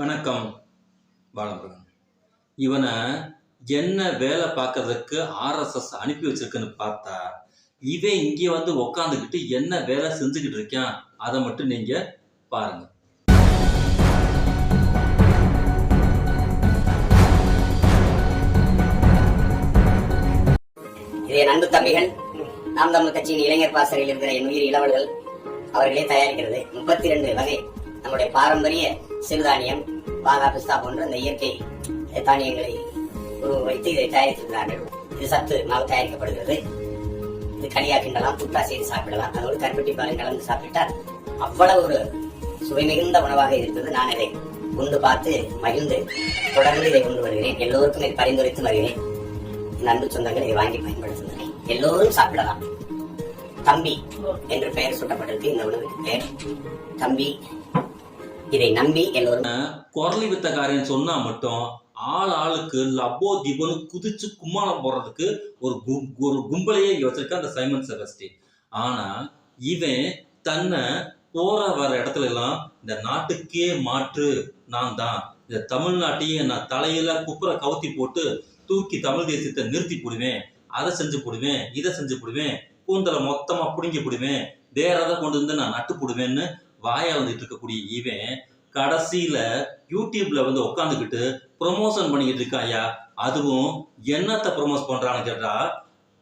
வணக்கம் பாலமுருகன் இவனை என்ன வேலை பார்க்கறதுக்கு ஆர்எஸ்எஸ் அனுப்பி வச்சிருக்குன்னு பார்த்தா இவன் இங்கே வந்து உக்காந்துக்கிட்டு என்ன வேலை செஞ்சுக்கிட்டு இருக்கான் அதை மட்டும் நீங்க பாருங்க. இது நண்பு தம்பிகள் நாம் தமிழ் கட்சியின் இளைஞர் பாசறையில் இருக்கிற என் உயிர் இளவல்கள் அவர்களே தயாரிக்கிறது முப்பத்தி ரெண்டு வகை. நம்முடைய பாரம்பரிய சிறுதானியம் பாதா பிஸ்தா போன்ற இந்த இயற்கை தானியங்களை உருவ வைத்து இதை தயாரித்திருக்கிறார்கள். இது சத்து மாவு தயாரிக்கப்படுகிறது. இது கனியா கிண்டலாம் புட்டா செய்து சாப்பிடலாம். அதோடு கருப்பட்டி பாலும் கலந்து சாப்பிட்டால் அவ்வளவு ஒரு சுவை மிகுந்த உணவாக இருந்தது நான் இதை உண்டு பார்த்து மகிழ்ந்து தொடர்ந்து இதை கொண்டு வருகிறேன். எல்லோருக்கும் இதை பரிந்துரைத்து வருகிறேன். என் அன்பு சொந்தங்கள் இதை வாங்கி பயன்படுத்துகிறேன் எல்லோரும் சாப்பிடலாம். தம்பி என்று பெயர் சூட்டப்பட்டிருக்கு இந்த உணவுக்கு பெயர் தம்பி இதை நம்பி எல்லோரும் குரலி வித்தக்காரன் சொன்னா மட்டும் ஆள் ஆளுக்கு லப்போ தீபனு குதிச்சு கும்மாளம் போடுறதுக்கு ஒரு ஒரு கும்பலையே இங்க வச்சிருக்க அந்த சைமன் செபஸ்டி. ஆனா இவன் தன்னை போற வர இடத்துல எல்லாம் இந்த நாட்டுக்கே மாற்று நான் தான். இந்த தமிழ்நாட்டையே நான் தலையில குப்புற கவுத்தி போட்டு தூக்கி தமிழ் தேசியத்தை நிறுத்தி போடுவேன் அதை செஞ்சு போடுவேன் இதை செஞ்சு போடுவேன் கூந்தலை மொத்தமா புடுங்கி போடுவேன் வேற எதை கொண்டு வந்து நான் நட்டு போடுவேன்னு வாயா வந்துட்டு இருக்கக்கூடிய இவன் கடைசியில யூடியூப்ல வந்து உட்காந்துக்கிட்டு ப்ரொமோஷன் பண்ணிக்கிட்டு இருக்காயா அதுவும் என்னத்தை ப்ரொமோட் பண்றான்னு கேட்டா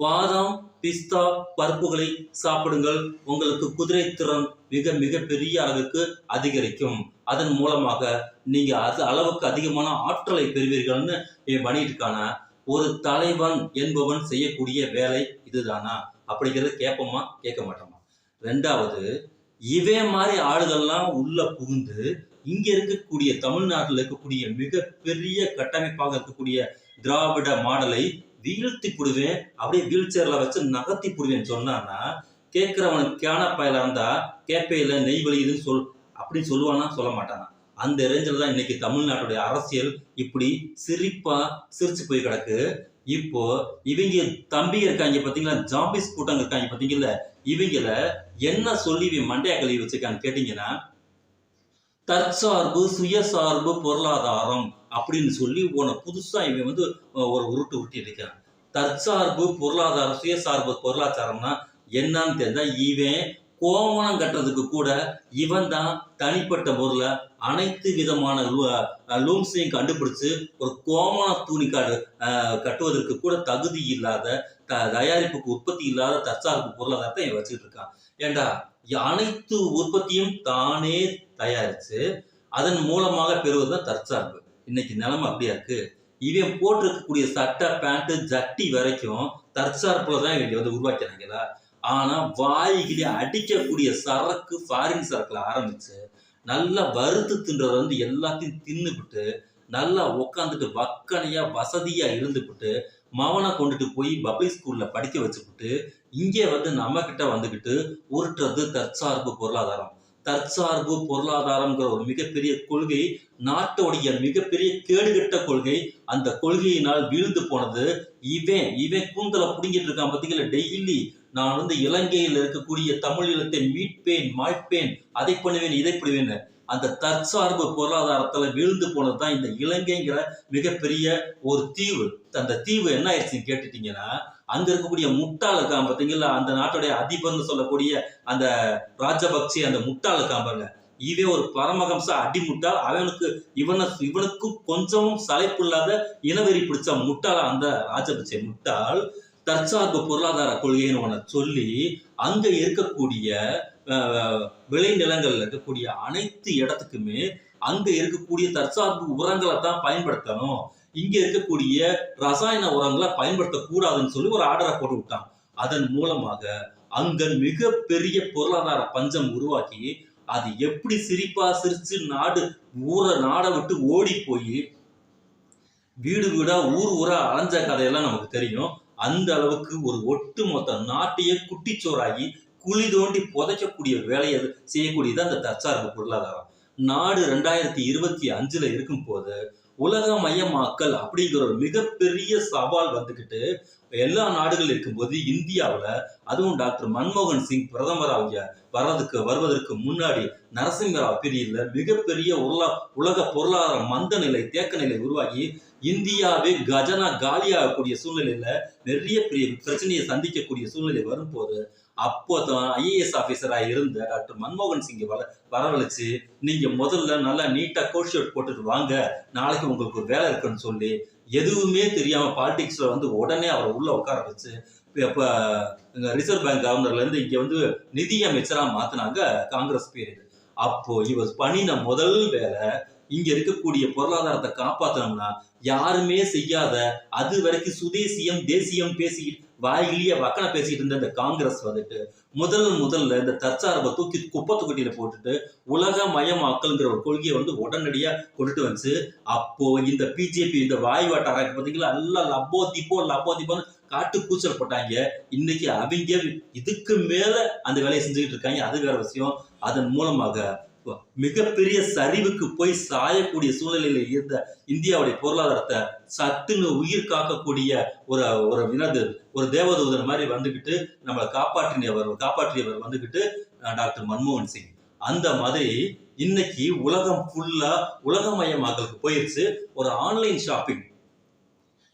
பாதாம் பிஸ்தா பருப்புகளை சாப்பிடுங்கள். உங்களுக்கு குதிரை திறன் மிக மிக பெரிய அளவுக்கு அதிகரிக்கும். அதன் மூலமாக நீங்க அது அளவுக்கு அதிகமான ஆற்றலை பெறுவீர்கள்னு இவன் பண்ணிட்டு இருக்கானா? ஒரு தலைவன் என்பவன் செய்யக்கூடிய வேலை இதுதானா? அப்படிங்கிறத கேட்போமா? கேட்க மாட்டோமா? ரெண்டாவது இதே மாதிரி ஆளுகள்லாம் உள்ள புகுந்து இங்க இருக்கக்கூடிய தமிழ்நாட்டில் இருக்கக்கூடிய மிகப்பெரிய கட்டமைப்பாக இருக்கக்கூடிய திராவிட மாடலை வீழ்த்தி போடுவேன் அப்படியே வீல் சேர்ல வச்சு நகர்த்தி போடுவேன்னு சொன்னான்னா கேட்கிறவனுக்கு கேன பயலா இருந்தா கேப்பையில நெய் வலியுதுன்னு சொல் அப்படின்னு சொல்லுவானா சொல்ல மாட்டானா. அந்த ரேஞ்சில் தான் இன்னைக்கு தமிழ்நாட்டுடைய அரசியல் இப்படி சிரிப்பா சிரிச்சு போய் கிடக்கு. இப்போ இவங்க தம்பி இருக்காங்க பார்த்தீங்களா ஜாம்பிஸ் கூட்டங்க இருக்காங்க பாத்தீங்களா இவங்கள என்ன சொல்லி இவன் மண்டையா கழுவி வச்சிருக்கான்னு கேட்டீங்கன்னா தற்சார்பு சுயசார்பு பொருளாதாரம் அப்படின்னு சொல்லி உன புதுசாக இவன் வந்து ஒரு உருட்டு உருட்டி இருக்கான் தற்சார்பு பொருளாதாரம் சுயசார்பு பொருளாதாரம்னா என்னன்னு தெரிஞ்சா இவன் கோமணம் கட்டுறதுக்கு கூட இவன் தான் தனிப்பட்ட முறையில் அனைத்து விதமான லூம்ஸையும் கண்டுபிடிச்சு ஒரு கோமண துணி கட்டுவதற்கு கூட தகுதி இல்லாத த- தயாரிப்புக்கு உற்பத்தி இல்லாத தற்சார்பு பொருளாதாரத்தை இவன் வச்சுட்டு இருக்கான். ஏண்டா? அனைத்து உற்பத்தியும் தானே தயாரித்து அதன் மூலமாக பெறுவது தான் தற்சார்பு. இன்னைக்கு நிலைமை அப்படியா இருக்கு? இவன் போட்டிருக்கக்கூடிய சட்டை பேண்ட்டு ஜட்டி வரைக்கும் தற்சார்புல தான் இவங்க வந்து உருவாக்கிறாங்களா ஆனால் வாய்கிலே அடிக்கக்கூடிய சரக்கு ஃபாரின் சரக்குல ஆரம்பிச்சு நல்லா வறுத்து தின்றதை வந்து எல்லாத்தையும் தின்னுபிட்டு நல்லா உக்காந்துட்டு வக்கனையாக வசதியாக இருந்துபிட்டு மவனை கொண்டுட்டு போய் பபை ஸ்கூலில் படிக்க வச்சுக்கிட்டு இங்கே வந்து நம்ம கிட்ட உருட்டுறது தற்சார்பு பொருளாதாரம். தற்சார்பு பொருளாதாரம்ங்கிற ஒரு மிகப்பெரிய கொள்கை நாட்டோடைய மிகப்பெரிய கேடுகட்ட கொள்கை அந்த கொள்கையினால் வீழ்ந்து போனது இவன். இவன் கூந்தலை பிடிங்கிட்டு இருக்கான் பார்த்தீங்களா டெய்லி நான் வந்து இலங்கையில் இருக்கக்கூடிய தமிழ் இனத்தை மீட்பேன் மாய்ப்பேன் அதை பண்ணுவேன் இதை பண்ணுவேன் அந்த தற்சார்பு பொருளாதாரத்துல வீழ்ந்து போனதுதான் இந்த இலங்கைங்கிற மிகப்பெரிய ஒரு தீவு. அந்த தீவு என்ன ஆயிடுச்சுன்னு கேட்டுட்டீங்கன்னா அங்க இருக்கக்கூடிய முட்டாள் இருக்கான் அந்த நாட்டுடைய அதிபர்னு சொல்லக்கூடிய அந்த ராஜபக்சே அந்த முட்டாள் இருக்கான் பாருங்க இவன் ஒரு பரமகம்ச அடிமுட்டால் அவனுக்கு இவனை இவனுக்கும் கொஞ்சமும் சளைப்பு இல்லாத இனவெறி பிடிச்ச முட்டாள அந்த ராஜபக்சே. முட்டாள் தற்சார்பு பொருளாதார கொள்கைன்னு ஒன்று சொல்லி அங்கே இருக்கக்கூடிய விளைநிலங்களில் இருக்கக்கூடிய அனைத்து இடத்துக்குமே அங்கே இருக்கக்கூடிய தற்சார்பு உரங்களை தான் பயன்படுத்தணும். இங்கே இருக்கக்கூடிய ரசாயன உரங்களை பயன்படுத்தக்கூடாதுன்னு சொல்லி ஒரு ஆர்டரை போட்டு விட்டான். அதன் மூலமாக அங்க மிகப்பெரிய பொருளாதார பஞ்சம் உருவாக்கி அது எப்படி சிரிப்பா சிரிச்சு நாடு ஊரை நாடை விட்டு ஓடி போய் வீடு வீடா ஊர் ஊரா அலைஞ்ச கதையெல்லாம் நமக்கு தெரியும். அந்த அளவுக்கு ஒரு ஒட்டுமொத்த நாட்டையே குட்டிச்சோறாகி குழி தோண்டி புதைக்கக்கூடிய வேலையை செய்யக்கூடியது அந்த தற்சார்பு பொருளாதாரம். நாடு ரெண்டாயிரத்தி இருபத்தி அஞ்சுல இருக்கும் போது உலக மயமாக்கல் அப்படிங்கிற ஒரு மிகப்பெரிய சவால் வந்துக்கிட்டு எல்லா நாடுகள் இருக்கும்போது இந்தியாவுல அதுவும் டாக்டர் மன்மோகன் சிங் பிரதமராக வர்றதுக்கு வருவதற்கு முன்னாடி நரசிம்மராவ் பிரியில் மிகப்பெரிய உலக உலக பொருளாதார மந்த நிலை தேக்க நிலை உருவாகி இந்தியாவே கஜனா காலியாகக்கூடிய சூழ்நிலையில நிறைய பெரிய பிரச்சனையை சந்திக்கக்கூடிய சூழ்நிலை வரும்போது அப்போ தான் ஐஏஎஸ் ஆஃபீஸராக இருந்த டாக்டர் மன்மோகன் சிங்கை வர வரவழைச்சு நீங்க முதல்ல நல்லா நீட்டாக கோட் ஷர்ட் போட்டுட்டு வாங்க நாளைக்கு உங்களுக்கு ஒரு வேலை இருக்குன்னு சொல்லி எதுவுமே தெரியாம பாலிடிக்ஸ்ல வந்து உடனே அவரை உள்ள உட்கார வச்சு இப்போ ரிசர்வ் பேங்க் கவர்னர்ல இருந்து இங்க வந்து நிதி அமைச்சரா மாத்தினாங்க காங்கிரஸ் பீரியட் அப்போ இவர் பண்ணின முதல் வேலை இங்க இருக்கக்கூடிய பொருளாதாரத்தை காப்பாத்தணும்னா யாருமே செய்யாத அது வரைக்கும் சுதேசியம் தேசியம் பேசி வாயிலேயே வக்கன பேசிட்டு இருந்த இந்த காங்கிரஸ் வந்துட்டு முதல் முதல்ல இந்த தற்சார்பை தூக்கி குப்பை தொட்டியில போட்டுட்டு உலக மயமாக்கல்ங்கிற ஒரு கொள்கையை வந்து உடனடியா கொண்டுட்டு வந்துச்சு. அப்போ இந்த பிஜேபி இந்த வாய் வட்டாரம் பார்த்தீங்களா எல்லாம் லப்போ திப்போ லப்போ திப்போன்னு காட்டு கூச்சல் போட்டாங்க. இன்னைக்கு அவங்க இதுக்கு மேல அந்த வேலையை செஞ்சுக்கிட்டு இருக்காங்க. அது வேற விஷயம். அதன் மூலமாக மிகப்பெரிய சரிவுக்கு போய் சாயக்கூடிய சூழ்நிலையில் இருந்த இந்தியாவுடைய பொருளாதாரத்தை சத்துன்னு உயிர் காக்கக்கூடிய ஒரு ஒரு வினது ஒரு தேவதூதன் மாதிரி வந்துகிட்டு நம்மளை காப்பாற்றினவர் காப்பாற்றியவர் வந்துகிட்டு டாக்டர் மன்மோகன் சிங். அந்த மாதிரி இன்னைக்கு உலகம் ஃபுல்லா உலகமயமாக்கலுக்கு போயிருச்சு. ஒரு ஆன்லைன் ஷாப்பிங்.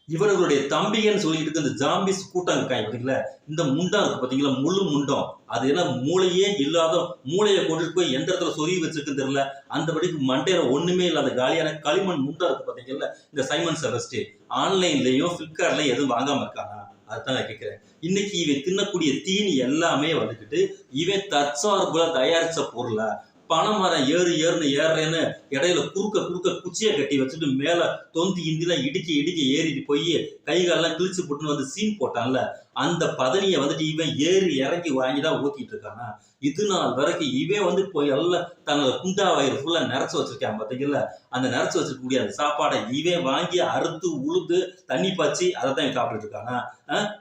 இவர்களுடைய தம்பிகன்னு சொல்லிட்டு இருக்க இந்த ஜாம்பிஸ் கூட்டம் பார்த்தீங்களா? இந்த முண்டம் இருக்கு பார்த்தீங்களா? முழு முண்டம். அது என்ன மூளையே இல்லாத மூளையை கொண்டுட்டு போய் எந்த இடத்துல சொருகி வச்சிருக்குன்னு தெரியல. அந்தபடிக்கு மண்டையில ஒண்ணுமே இல்லாத காலியான களிமண் முண்டம் இருக்கு பார்த்தீங்களா? இந்த சைமன் செபஸ்டி ஆன்லைன்லயும் பிளிப்கார்ட்லயும் எதுவும் வாங்காம இருக்காங்க அதுதான் நான் கேட்கிறேன். இன்னைக்கு இவன் தின்னக்கூடிய தீனி எல்லாமே வந்துக்கிட்டு இவன் தற்சார்புல தயாரிச்ச பொருளை பனைமரம் ஏறு ஏறுன்னு ஏறுறேன்னு இடையில குறுக்க குறுக்க குச்சியை கட்டி வச்சுட்டு மேல தொந்தி இந்திலாம் இடிக்க இடிக்க ஏறிட்டு போய் கை காலெல்லாம் கிழிச்சு போட்டுன்னு வந்து சீன் போட்டான்ல. அந்த பதனியை வந்துட்டு இவன் ஏறி இறங்கி வாங்கி தான் ஊத்திட்டு இருக்கானா? இது நாள் வரைக்கும் இவன் வந்து போய் எல்லாம் தன்னோட குண்டா வயிறு ஃபுல்லா நிறைச்சு வச்சிருக்கான் பாத்தீங்கல்ல அந்த நிறைச்சு வச்சிருக்கக்கூடிய அந்த சாப்பாடை இவன் வாங்கி அறுத்து உளுந்து தண்ணி பாய்ச்சி அதை தான் சாப்பிட்டுட்டு இருக்கானா?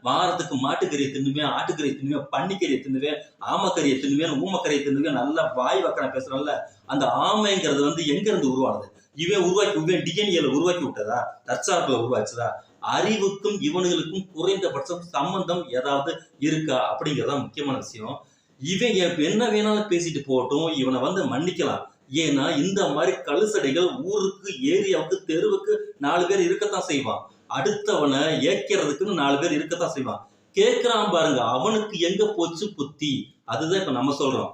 வாரத்துக்கு மாட்டுக்கறியை தின்னுவேன் ஆட்டுக்கறியை தின்னுவேன் பன்னிக்கறியை தின்னுவேன் ஆமக்கறியை தின்னுவேன் ஊமக்கறியை தின்னுவேன் நல்லா வாய் வக்கன பேசுறோம்ல அந்த ஆமைங்கிறது வந்து எங்க இருந்து உருவானது? இவன் உருவாக்கி இவன் டிஎன்ஏல உருவாக்கி விட்டதா? தற்சார்பில் உருவாச்சுதா? அறிவுக்கும் இவனுங்களுக்கும் குறைந்தபட்சம் சம்பந்தம் ஏதாவது இருக்கா அப்படிங்கறதா முக்கியமான விஷயம். இவன் என்ன வேணாலும் பேசிட்டு போகட்டும் இவனை வந்து மன்னிக்கலாம். ஏன்னா இந்த மாதிரி கழுசடைகள் ஊருக்கு ஏரியாவுக்கு தெருவுக்கு நாலு பேர் இருக்கத்தான் செய்வான். அடுத்தவனை ஏக்கிறதுக்குன்னு நாலு பேர் இருக்கத்தான் செய்வான். கேக்குறான் பாருங்க அவனுக்கு எங்க போச்சு புத்தி? அதுதான் இப்ப நம்ம சொல்றோம்.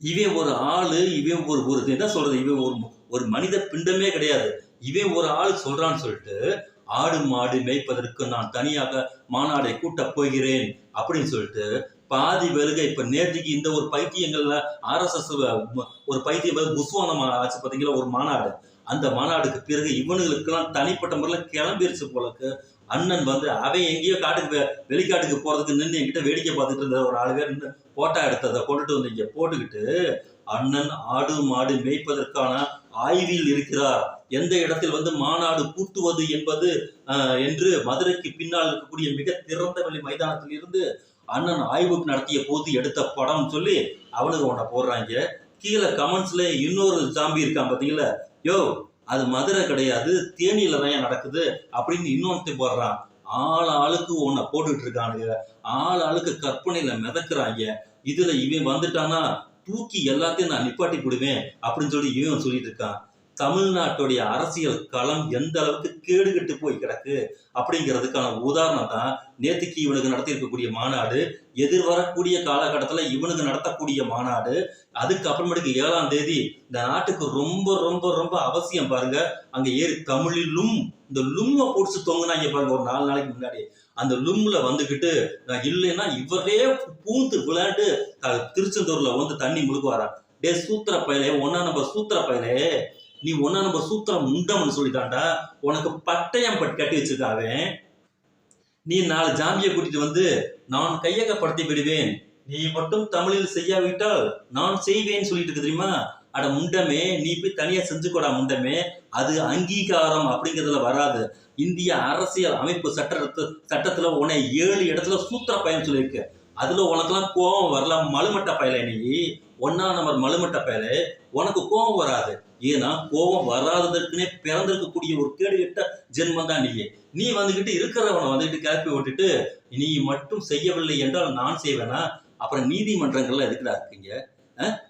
இவன் ஒரு ஆளு இவன் ஒரு ஒரு என்ன சொல்றது? இவன் ஒரு ஒரு மனித பிண்டமே கிடையாது. இவன் ஒரு ஆள் சொல்றான்னு சொல்லிட்டு ஆடு மாடு மேய்ப்பதற்கு நான் தனியாக மாநாடை கூட்டப் போகிறேன் அப்படின்னு சொல்லிட்டு பாதி வருகை இப்ப நேற்றுக்கு இந்த ஒரு பைத்தியங்கள்ல ஆர்எஸ்எஸ் ஒரு பைத்தியம் வந்து புஸ்வானம் ஆச்சு பாத்தீங்களா ஒரு மாநாடு. அந்த மாநாடுக்கு பிறகு இவனுங்களுக்கெல்லாம் தனிப்பட்ட முறையில் கிளம்பிருச்சு போலக்கு. அண்ணன் வந்து அவன் எங்கேயோ காட்டுக்கு வெளிக்காட்டுக்கு போறதுக்கு நின்று என்கிட்ட வேடிக்கை பார்த்துட்டு இருந்த ஒரு ஆளு பேர் நின்று போட்டோ எடுத்ததை கொண்டுட்டு வந்து இங்கே போட்டுக்கிட்டு அண்ணன் ஆடு மாடு மேய்ப்பதற்கான ஆய்வில் இருக்கிறார். எந்த இடத்தில் வந்து மாநாடு கூட்டுவது என்பது என்று மதுரைக்கு பின்னால் இருக்கக்கூடிய மிக திறந்த வெளி மைதானத்தில் இருந்து அண்ணன் ஆய்வு நடத்திய போது எடுத்த படம் சொல்லி அவனுக்கு உன்னை போடுறாங்க. கீழே கமெண்ட்ஸ்ல இன்னொரு சாம்பி இருக்கான் பார்த்தீங்களா யோ அது மதுரை கிடையாது தேனியில தான் நடக்குது? அப்படின்னு இன்னொருத்தி போடுறான். ஆள் ஆளுக்கு உன்னை போட்டுட்டு இருக்கானுங்க. ஆள் ஆளுக்கு கற்பனையில மிதக்குறாங்க. இதுல இவன் வந்துட்டானா தூக்கி எல்லாத்தையும் நான் நிப்பாட்டி விடுவேன் அப்படின்னு சொல்லி இவன் சொல்லிட்டு இருக்கான். தமிழ்நாட்டுடைய அரசியல் களம் எந்த அளவுக்கு கேடுகட்டு போய் கிடக்கு அப்படிங்கிறதுக்கான உதாரணம் தான் நேத்துக்கு இவனுக்கு நடத்தி இருக்கக்கூடிய மாநாடு எதிர்வரக்கூடிய காலகட்டத்தில் இவனுக்கு நடத்தக்கூடிய மாநாடு அதுக்கு அப்புறமேட்டுக்கு ஏழாம் தேதி இந்த நாட்டுக்கு ரொம்ப ரொம்ப ரொம்ப அவசியம் பாருங்க. அங்கே ஏறி தமிழிலும் இந்த லும்மை பிடிச்சி தொங்குனாங்க பாருங்க ஒரு நாலு நாளைக்கு முன்னாடி அந்த லும்ல வந்துகிட்டு நான் இல்லைன்னா இவரே பூந்து விளையாண்டு திருச்செந்தூர்ல வந்து தண்ணி முழுக்குவாரா டே சூத்திர பயலே ஒன்னா நம்பர் சூத்திர பயலே. நீ ஒன்னா நம்பர் சூத்திரம் முண்டம்னு சொல்லிட்டான்டா உனக்கு பட்டயம் பட்டு கட்டி வச்சிருக்காவே. நீ நாலு ஜாமியை கூட்டிட்டு வந்து நான் கையகப்படுத்தி விடுவேன். நீ மட்டும் தமிழில் செய்யாவிட்டால் நான் செய்வேன்னு சொல்லிட்டு இருக்கு தெரியுமா? அட முண்டமே நீ போய் தனியா செஞ்சுக்கூடா முண்டமே. அது அங்கீகாரம் அப்படிங்கிறதுல வராது. இந்திய அரசியல் அமைப்பு சட்ட சட்டத்துல உன்னை ஏழு இடத்துல சூத்திர பயன் சொல்லியிருக்கு. அதுல உனக்கெல்லாம் கோபம் வரலாம் மலுமட்ட பயலை நீ? ஒன்னா நம்பர் மலுமட்ட பயலை. உனக்கு கோபம் வராது. ஏன்னா கோபம் வராததற்குனே பிறந்திருக்கக்கூடிய ஒரு கேடு கெட்ட ஜென்மம் தான் நீ நீ வந்துகிட்டு இருக்கிறவனை வந்துகிட்டு கிளப்பி விட்டுட்டு நீ மட்டும் செய்யவில்லை என்றால் நான் செய்வேனா? அப்புறம் நீதிமன்றங்கள்ல எதுக்குடா இருக்கீங்க?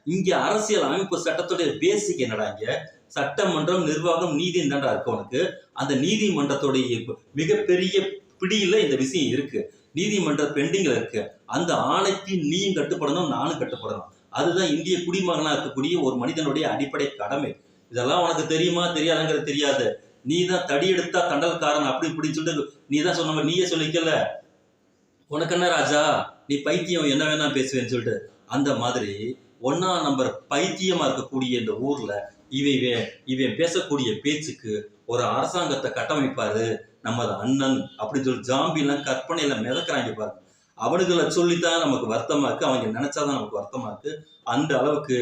இங்கே அரசியல் அமைப்பு சட்டத்துடைய பேசிக் என்னடா இங்கே? சட்டமன்றம் நிர்வாகம் நீதி தான்டா இருக்கு உனக்கு. அந்த நீதிமன்றத்துடைய மிகப்பெரிய பிடியில் இந்த விஷயம் இருக்கு. நீதிமன்ற பெண்டிங்ல இருக்கு. அந்த ஆணைக்கு நீயும் கட்டுப்படணும் நானும் கட்டுப்படணும். அதுதான் இந்திய குடிமகனா இருக்கக்கூடிய ஒரு மனிதனுடைய அடிப்படை கடமை. இதெல்லாம் உனக்கு தெரியுமா? தெரியாதுங்கிறது தெரியாது. நீ தான் தடி எடுத்தா தண்டல்காரன் அப்படி இப்படின்னு சொல்லிட்டு நீ தான் சொன்ன நீயே சொல்லிக்கல. உனக்கு என்ன ராஜா? நீ பைத்தியம் என்ன வேணா பேசுவேன்னு சொல்லிட்டு. அந்த மாதிரி ஒன்னா நம்பர் பைத்தியமா இருக்கக்கூடிய இந்த ஊர்ல இவன் இவன் பேசக்கூடிய பேச்சுக்கு ஒரு அரசாங்கத்தை கட்டமைப்பாரு. நமது அண்ணன் அப்படின்னு சொல்லி ஜாம்பிலாம் கற்பனையில மிதக்குறாங்க பாரு அவனுங்களை சொல்லித்தான் நமக்கு வருத்தமா இருக்கு. அவங்க நினைச்சாதான் நமக்கு வருத்தமா இருக்கு. அந்த அளவுக்கு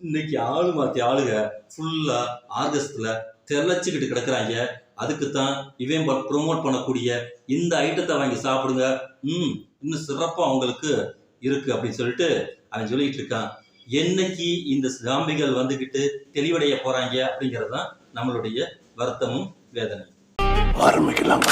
இன்னைக்கு ஆளு மாத்தி ஆளுக ஃபுல்லா ஆகஸ்டில் தெளிச்சுக்கிட்டு கிடக்குறாங்க. அதுக்கு தான் இவன் ப்ரொமோட் பண்ணக்கூடிய இந்த ஐட்டத்தை வாங்கி சாப்பிடுங்க. ம் இன்னும் சிறப்பாக அவங்களுக்கு இருக்கு அப்படின்னு சொல்லிட்டு அவன் சொல்லிட்டு இருக்கான். என்னைக்கு இந்த ஜாம்பிகள் வந்துகிட்டு தெளிவடைய போறாங்க அப்படிங்கிறது தான் நம்மளுடைய வருத்தமும் வேதனை ஆரம்பிக்கலாம்